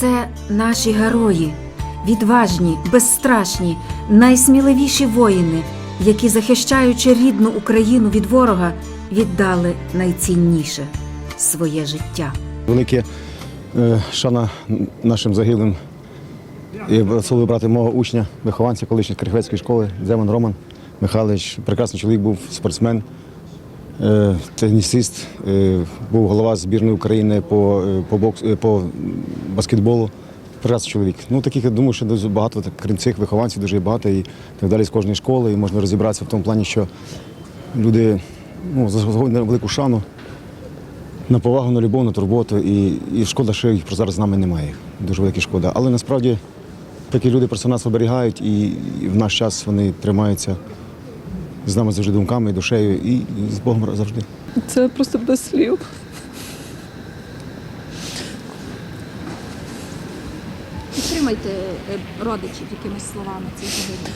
Це наші герої, відважні, безстрашні, найсміливіші воїни, які, захищаючи рідну Україну від ворога, віддали найцінніше своє життя. Велике е, шана нашим загиблим і особливо брати мого учня, вихованця колишньої Крихвецької школи, Земан Роман Михайлович. Прекрасний чоловік був спортсмен, е, тенісист, е, був голова збірної України по, по, бокс, по баскетболу. Прекрасний чоловік. Ну, таких, я думаю, що дуже багато, так, крім цих вихованців, дуже багато і так далі з кожної школи. І можна розібратися в тому плані, що люди ну, заслуговують на велику шану на повагу, на любов, на турботу. І, і шкода, що їх зараз з нами немає. Дуже велика шкода. Але насправді такі люди просто нас оберігають, і, в наш час вони тримаються з нами завжди думками і душею, і з Богом завжди. Це просто без слів. Підтримайте е, родичів якимись словами цих загиблих.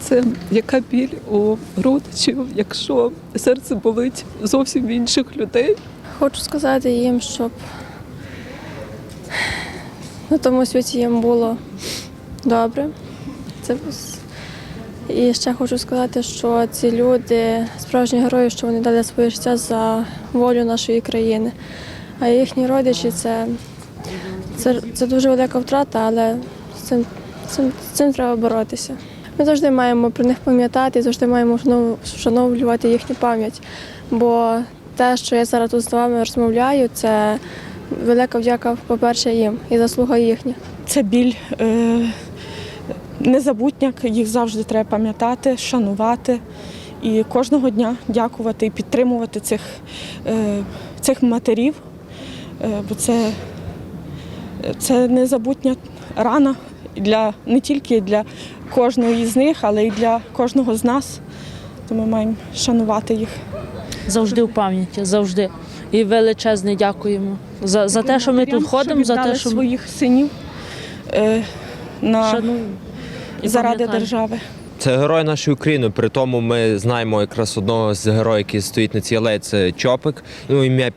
Це яка біль у родичів, якщо серце болить зовсім в інших людей. Хочу сказати їм, щоб на тому світі їм було добре. Це і ще хочу сказати, що ці люди справжні герої, що вони дали своє життя за волю нашої країни. А їхні родичі це, це, це дуже велика втрата, але з цим, цим, з цим треба боротися. Ми завжди маємо про них пам'ятати, завжди маємо вшанов- вшановлювати їхню пам'ять. Бо те, що я зараз тут з вами розмовляю, це велика вдяка, по-перше, їм і заслуга їхня. Це біль е, незабутняк, їх завжди треба пам'ятати, шанувати і кожного дня дякувати і підтримувати цих, е, цих матерів, е, бо це, це незабутня рана для, не тільки для кожної з них, але й для кожного з нас. Тому ми маємо шанувати їх. завжди в пам'яті, завжди. І величезне дякуємо за, за те, що ми тут ходимо, за те, що своїх синів е, на, заради держави. Це герой нашої України. При тому ми знаємо якраз одного з героїв, який стоїть на цій алеї, це Чопик. Ну ім'я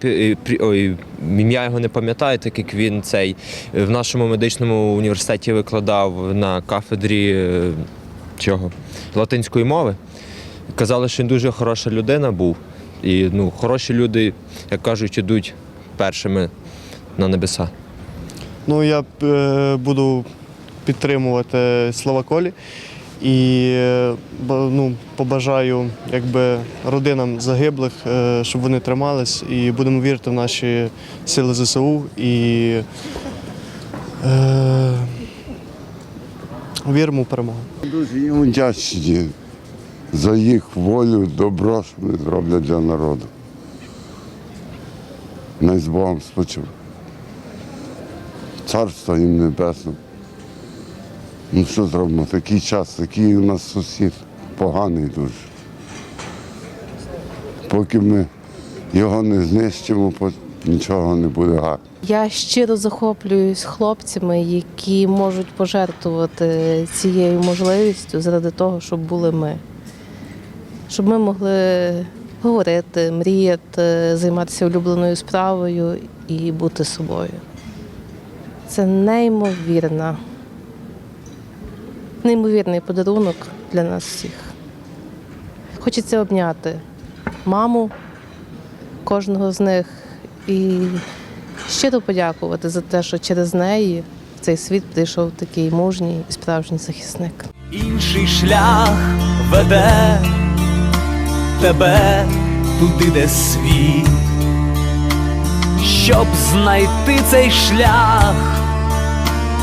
ой, ім'я його не пам'ятаю, так як він цей в нашому медичному університеті викладав на кафедрі е, чого латинської мови. Казали, що він дуже хороша людина був. І ну, хороші люди, як кажуть, ідуть першими на небеса. Ну, я е, буду підтримувати слова Колі і ну, побажаю якби, родинам загиблих, е, щоб вони тримались, і будемо вірити в наші сили ЗСУ і е, віримо в перемогу. Дуже їм вдячні за їх волю, добро, що вони зроблять для народу. Най з Богом спочив. Царство їм небесне. Ну що зробимо? Такий час, такий у нас сусід поганий дуже. Поки ми його не знищимо, нічого не буде гарно. Я щиро захоплююсь хлопцями, які можуть пожертвувати цією можливістю заради того, щоб були ми. Щоб ми могли говорити, мріяти, займатися улюбленою справою і бути собою. Це неймовірна, неймовірний подарунок для нас всіх. Хочеться обняти маму кожного з них і щиро подякувати за те, що через неї в цей світ прийшов такий мужній і справжній захисник. Інший шлях веде тебе туди, де світ. Щоб знайти цей шлях,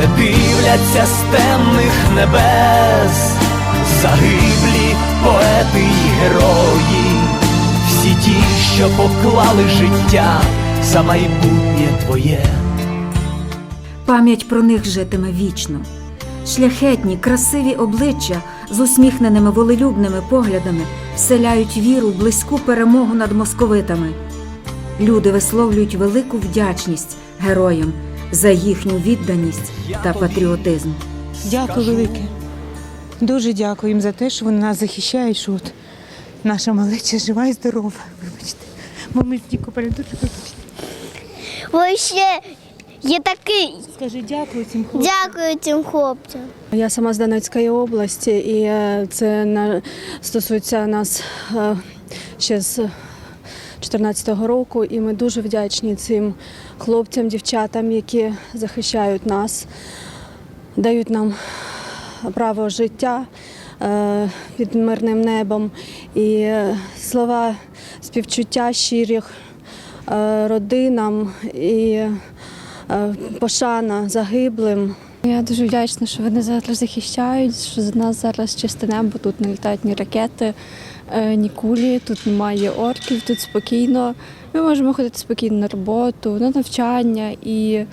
Це дивляться з темних небес, загиблі поети й герої, всі ті, що поклали життя за майбутнє твоє. Пам'ять про них житиме вічно. Шляхетні, красиві обличчя з усміхненими волелюбними поглядами вселяють віру в близьку перемогу над московитами. Люди висловлюють велику вдячність героям за їхню відданість та патріотизм. Дякую велике. Дуже дякую їм за те, що вони нас захищають, що от наша малеча жива і здорова. Вибачте. Бо ми з Нікополя дуже вибачте. Ви ще є такий. Скажи дякую цим хлопцям. Дякую цим хлопцям. Я сама з Донецької області, і е, це на, стосується нас е, ще з 2014 року. І ми дуже вдячні цим хлопцям, дівчатам, які захищають нас, дають нам право життя е, під мирним небом. І е, слова співчуття щирих е, родинам і пошана загиблим. Я дуже вдячна, що вони зараз захищають, що за нас зараз чисте небо, тут не літають ні ракети, е, ні кулі, тут немає орків, тут спокійно. Ми можемо ходити спокійно на роботу, на навчання. І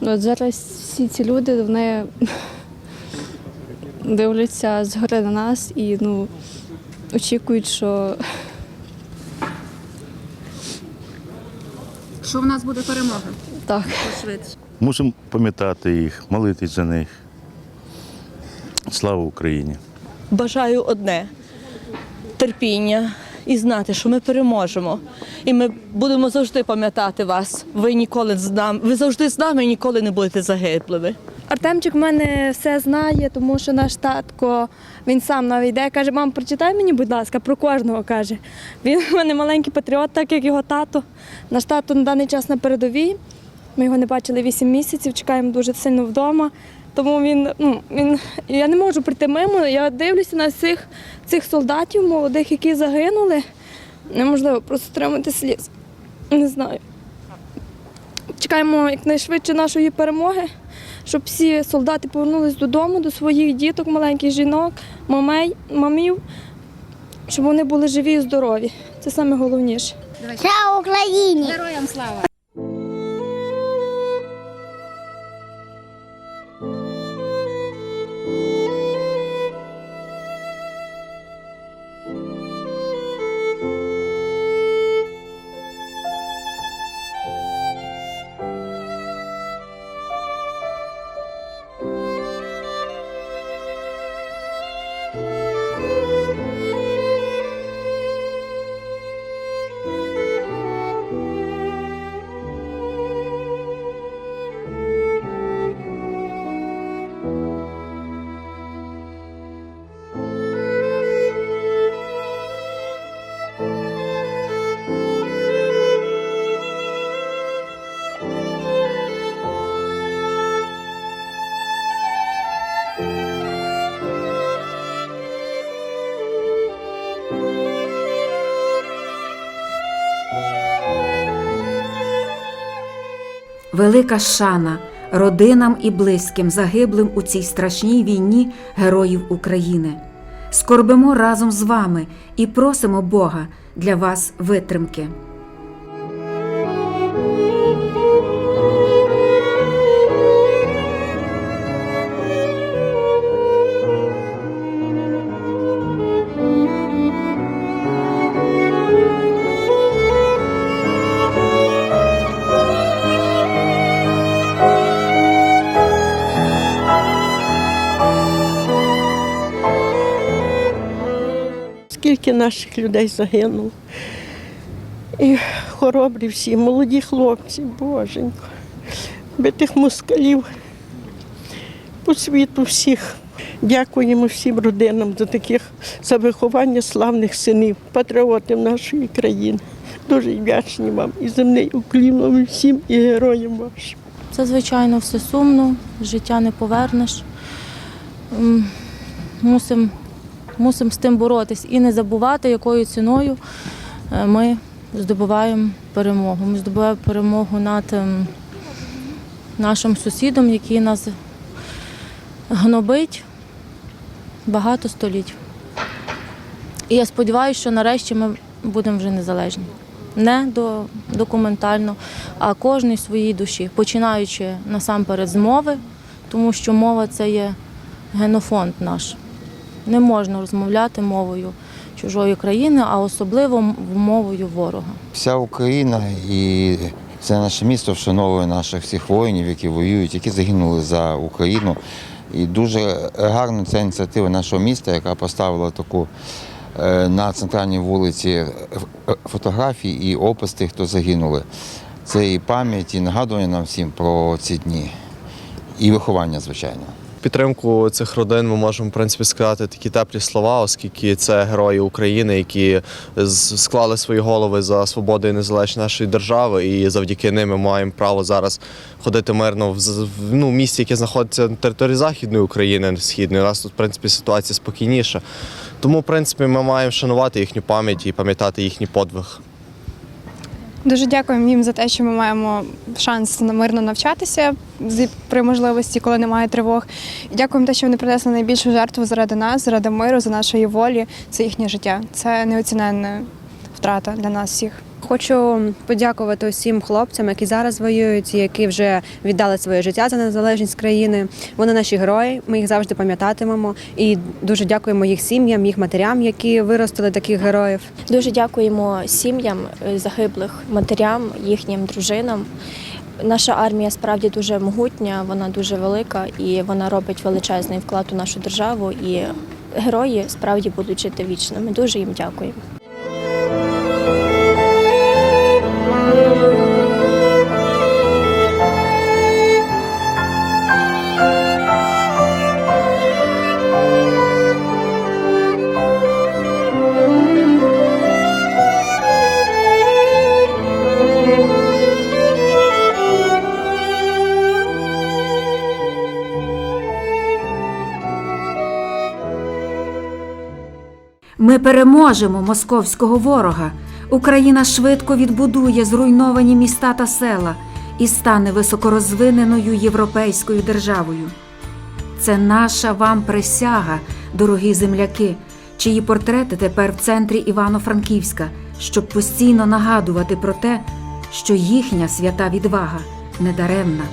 от зараз всі ці люди вони дивляться згори на нас і ну, очікують, що Що в нас буде перемога? так. Швидше. Мусимо пам'ятати їх, молитись за них. Слава Україні! Бажаю одне терпіння і знати, що ми переможемо. І ми будемо завжди пам'ятати вас. Ви ніколи з нами, ви завжди з нами і ніколи не будете загиблими. Артемчик в мене все знає, тому що наш татко він сам навіть йде, каже, мам, прочитай мені, будь ласка, про кожного каже. Він в мене маленький патріот, так як його тато. Наш тато на даний час на передовій. Ми його не бачили 8 місяців, чекаємо дуже сильно вдома. Тому він, ну, він, я не можу прийти мимо. Я дивлюся на цих, цих солдатів молодих, які загинули. Неможливо просто тримати сліз. Не знаю. Чекаємо якнайшвидше нашої перемоги, щоб всі солдати повернулись додому, до своїх діток, маленьких жінок, мамей, мамів, щоб вони були живі і здорові. Це найголовніше. Слава Україні! Героям слава! Велика шана родинам і близьким загиблим у цій страшній війні героїв України. Скорбимо разом з вами і просимо Бога для вас витримки. Наших людей загинуло. І хоробрі всі, молоді хлопці, боженько. Би тих москалів по світу всіх. Дякуємо всім родинам за таких за виховання славних синів, патріотів нашої країни. Дуже вдячні вам і земний уклін всім, і героям вашим. Це, звичайно, все сумно, життя не повернеш. Мусимо мусим з тим боротись і не забувати, якою ціною е, ми здобуваємо перемогу. Ми здобуваємо перемогу над ем, нашим сусідом, який нас гнобить багато століть. І я сподіваюся, що нарешті ми будемо вже незалежні. Не до, документально, а кожній своїй душі, починаючи насамперед з мови, тому що мова це є генофонд наш. Не можна розмовляти мовою чужої країни, а особливо мовою ворога. Вся Україна і це наше місто вшановує наших всіх воїнів, які воюють, які загинули за Україну. І дуже гарна ця ініціатива нашого міста, яка поставила таку е, на центральній вулиці е, фотографії і опис тих, хто загинули. Це і пам'ять, і нагадування нам всім про ці дні, і виховання, звичайно. Підтримку цих родин ми можемо в принципі сказати такі теплі слова, оскільки це герої України, які склали свої голови за свободу і незалежність нашої держави, і завдяки ним ми маємо право зараз ходити мирно в, ну, місті, яке знаходиться на території західної України, східної. У нас тут в принципі ситуація спокійніша. Тому, в принципі, ми маємо шанувати їхню пам'ять і пам'ятати їхній подвиг. Дуже дякуємо їм за те, що ми маємо шанс мирно навчатися при можливості, коли немає тривог. І дякуємо те, що вони принесли найбільшу жертву заради нас, заради миру, за нашої волі. Це їхнє життя. Це неоціненна втрата для нас всіх. Хочу подякувати усім хлопцям, які зараз воюють, які вже віддали своє життя за незалежність країни. Вони наші герої. Ми їх завжди пам'ятатимемо. І дуже дякуємо їх сім'ям, їх матерям, які виростили таких героїв. Дуже дякуємо сім'ям загиблих, матерям, їхнім дружинам. Наша армія справді дуже могутня, вона дуже велика і вона робить величезний вклад у нашу державу. І герої справді будуть жити вічно. Ми дуже їм дякуємо. Ми переможемо московського ворога. Україна швидко відбудує зруйновані міста та села і стане високорозвиненою європейською державою. Це наша вам присяга, дорогі земляки, чиї портрети тепер в центрі Івано-Франківська, щоб постійно нагадувати про те, що їхня свята відвага недаремна.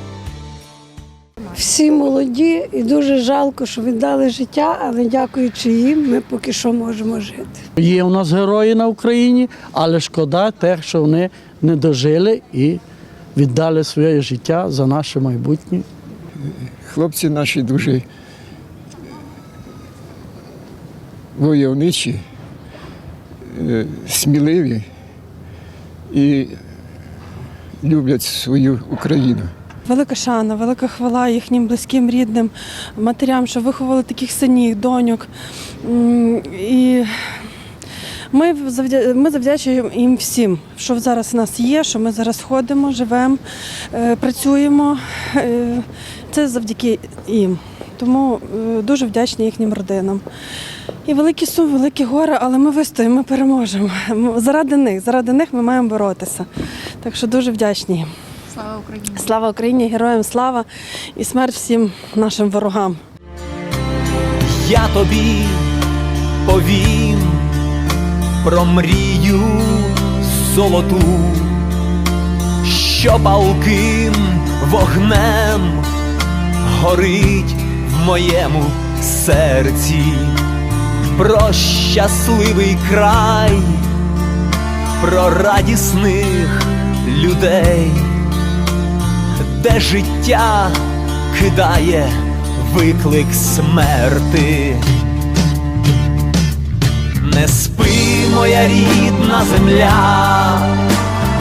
Всі молоді і дуже жалко, що віддали життя, але дякуючи їм, ми поки що можемо жити. Є у нас герої на Україні, але шкода те, що вони не дожили і віддали своє життя за наше майбутнє. Хлопці наші дуже войовничі, е, сміливі і люблять свою Україну. Велика шана, велика хвала їхнім близьким, рідним, матерям, що виховали таких синів, доньок. І ми, ми завдячуємо їм всім, що зараз у нас є, що ми зараз ходимо, живемо, е, працюємо. Е, Це завдяки їм. Тому е, дуже вдячні їхнім родинам. І великі сум, великі гори, але ми вистоїмо, ми переможемо. Заради них, заради них ми маємо боротися. Так що дуже вдячні їм. Слава Україні! Слава Україні, героям слава і смерть всім нашим ворогам. Я тобі повім про мрію золоту, що палким вогнем горить в моєму серці, про щасливий край, про радісних людей, де життя кидає виклик смерти. Не спи, моя рідна земля,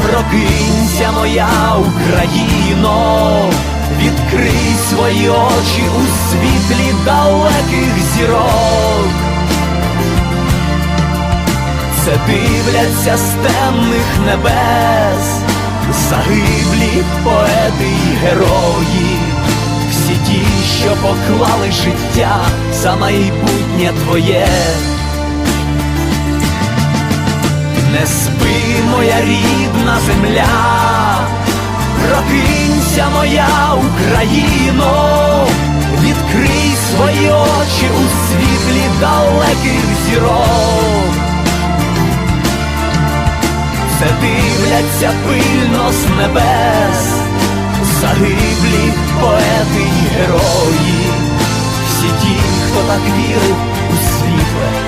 прокинься, моя Україно, відкрий свої очі у світлі далеких зірок. Це дивляться з темних небес, загиблі поети й герої, всі ті, що поклали життя за майбутнє твоє. Не спи, моя рідна земля, прокинься, моя Україно, відкрий свої очі у світлі далеких зірок. Все дивляться пильно з небес, загиблі поети й герої, всі ті, хто так вірив у світле.